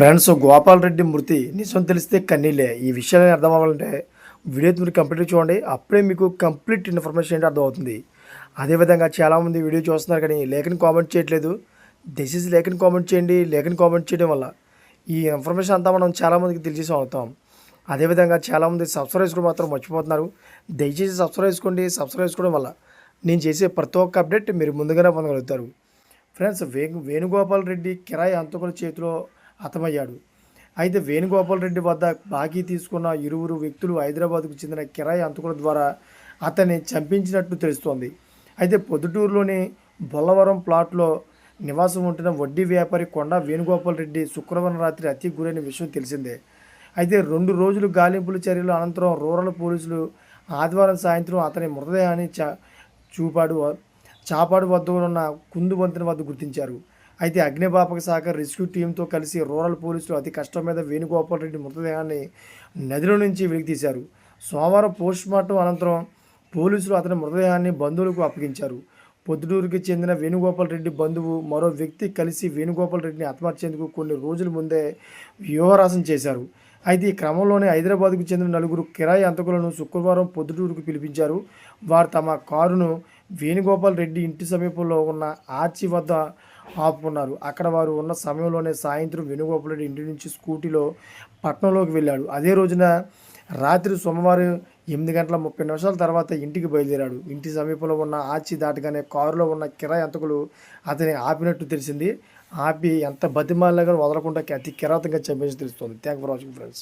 Friends Gopal Reddy మృతి నిజం తెలిస్తే కన్నీలే ఈ విషయాన్ని అర్థం అవ్వాలంటే వీడియో మీరు కంప్లీట్ చూడండి. అప్పుడే మీకు కంప్లీట్ ఇన్ఫర్మేషన్ ఏంటి అర్థమవుతుంది. అదేవిధంగా చాలామంది వీడియో చూస్తున్నారు కానీ లేఖని కామెంట్ చేయట్లేదు. దయచేసి లేఖని కామెంట్ చేయండి. లేఖని కామెంట్ చేయడం వల్ల ఈ ఇన్ఫర్మేషన్ అంతా మనం చాలామందికి తెలిసేసి అవుతాం. అదేవిధంగా చాలామంది సబ్స్క్రైబ్ కూడా మాత్రం మర్చిపోతున్నారు. దయచేసి సబ్స్క్రైబ్ చేసుకోండి. సబ్స్క్రైబ్ చేసుకోవడం వల్ల నేను చేసే ప్రతి ఒక్క అప్డేట్ మీరు ముందుగానే పొందగలుగుతారు. ఫ్రెండ్స్ వేణు వేణుగోపాల్ రెడ్డి కిరాయి అంతకుల చేతిలో హతమయ్యాడు. అయితే వేణుగోపాల్ రెడ్డి వద్ద బాకీ తీసుకున్న ఇరువురు వ్యక్తులు హైదరాబాద్కు చెందిన కిరాయి అంతకుల ద్వారా అతన్ని చంపించినట్టు తెలుస్తోంది. అయితే పొద్దుటూరులోని బొల్లవరం ప్లాట్లో నివాసం ఉంటున్న వడ్డీ వ్యాపారి కొండ వేణుగోపాల్ రెడ్డి శుక్రవారం రాత్రి అతి గురైన విషయం తెలిసిందే. అయితే రెండు రోజులు గాలింపుల చర్యల అనంతరం రూరల్ పోలీసులు ఆదివారం సాయంత్రం అతని మృతదేహాన్ని చా చూపాడు చాపాడు వద్ద ఉన్న కుందు వంతెన వద్ద గుర్తించారు. అయితే అగ్నిబాపక శాఖ రెస్క్యూ టీంతో కలిసి రూరల్ పోలీసులు అతి కష్టం మీద వేణుగోపాల్ రెడ్డి మృతదేహాన్ని నదిలో నుంచి వెలికితీశారు సోమవారం పోస్ట్ మార్టం అనంతరం పోలీసులు అతని మృతదేహాన్ని బంధువులకు అప్పగించారు. పొద్దుటూరుకి చెందిన వేణుగోపాల్ రెడ్డి బంధువు మరో వ్యక్తి కలిసి వేణుగోపాల్ రెడ్డిని హతమార్చేందుకు కొన్ని రోజుల ముందే వ్యూహరాసం చేశారు. అయితే ఈ క్రమంలోనే హైదరాబాద్కు చెందిన నలుగురు కిరాయి అంతకులను శుక్రవారం పొద్దుటూరుకు పిలిపించారు. వారు తమ కారును వేణుగోపాల్ రెడ్డి ఇంటి సమీపంలో ఉన్న ఆర్చి వద్ద ఆపుకున్నారు. అక్కడ వారు ఉన్న సమయంలోనే సాయంత్రం వేణుగోపాల్ రెడ్డి ఇంటి నుంచి స్కూటీలో పట్నంలోకి వెళ్ళాడు. అదే రోజున రాత్రి సోమవారం ఎనిమిది గంటల ముప్పై నిమిషాల తర్వాత ఇంటికి బయలుదేరాడు. ఇంటి సమీపంలో ఉన్న ఆచి దాటగానే కారులో ఉన్న కిరాయి అంతకులు అతని ఆపినట్టు తెలిసింది. ఆపి ఎంత బతిమాలినా కానీ వదలకుండా అతి కిరాతంగా చంపేసి తెలుస్తుంది థ్యాంక్ ఫర్ వాచింగ్ ఫ్రెండ్స్.